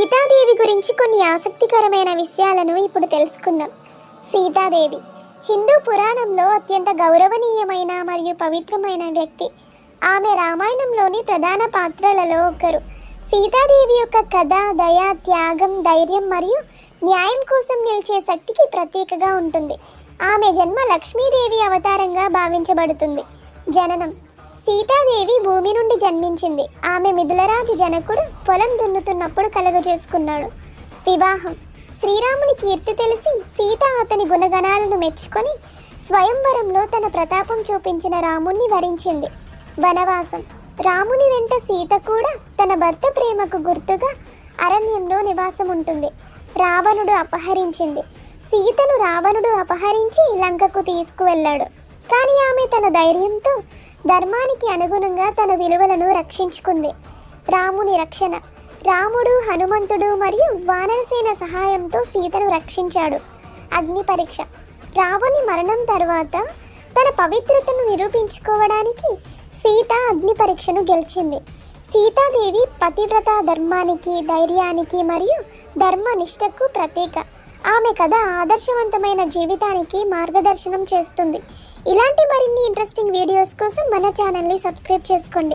సీతాదేవి గురించి కొన్ని ఆసక్తికరమైన విషయాలను ఇప్పుడు తెలుసుకుందాం. సీతాదేవి హిందూ పురాణంలో అత్యంత గౌరవనీయమైన మరియు పవిత్రమైన వ్యక్తి. ఆమె రామాయణంలోని ప్రధాన పాత్రలలో ఒకరు. సీతాదేవి యొక్క కథ దయ త్యాగం ధైర్యం మరియు న్యాయం కోసం నిలిచే శక్తికి ప్రత్యేకగా ఉంటుంది. ఆమె జన్మ లక్ష్మీదేవి అవతారంగా భావించబడుతుంది. జననం సీతాదేవి భూమి నుండి జన్మించింది. ఆమె మిథులరాజు జనకుడు పొలం దున్నుతున్నప్పుడు కలుగజేసుకున్నాడు. వివాహం. శ్రీరాముని కీర్తి తెలిసి సీత అతని గుణగణాలను మెచ్చుకొని స్వయంవరంలో తన ప్రతాపం చూపించిన రాముణ్ణి వరించింది. వనవాసం. రాముని వెంట సీత కూడా తన భర్త ప్రేమకు గుర్తుగా అరణ్యంలో నివాసం ఉంటుంది రావణుడు అపహరించింది. సీతను రావణుడు అపహరించి లంకకు తీసుకువెళ్ళాడు. కానీ ఆమె తన ధైర్యంతో ధర్మానికి అనుగుణంగా తన విలువలను రక్షించుకుంది. రాముని రక్షణ రాముడు హనుమంతుడు మరియు వానరసేన సహాయంతో సీతను రక్షించాడు. అగ్ని పరీక్ష రావణి మరణం తర్వాత తన పవిత్రతను నిరూపించుకోవడానికి సీత అగ్ని పరీక్షను గెలిచింది. సీతాదేవి పతివ్రత ధర్మానికి ధైర్యానికి మరియు ధర్మనిష్టకు ప్రతీక. ఆమె కథ ఆదర్శవంతమైన జీవితానికి మార్గదర్శనం చేస్తుంది. ఇలాంటి మరిన్ని ఇంట్రెస్టింగ్ వీడియోస్ కోసం మన ఛానల్ని సబ్స్క్రైబ్ చేసుకోండి.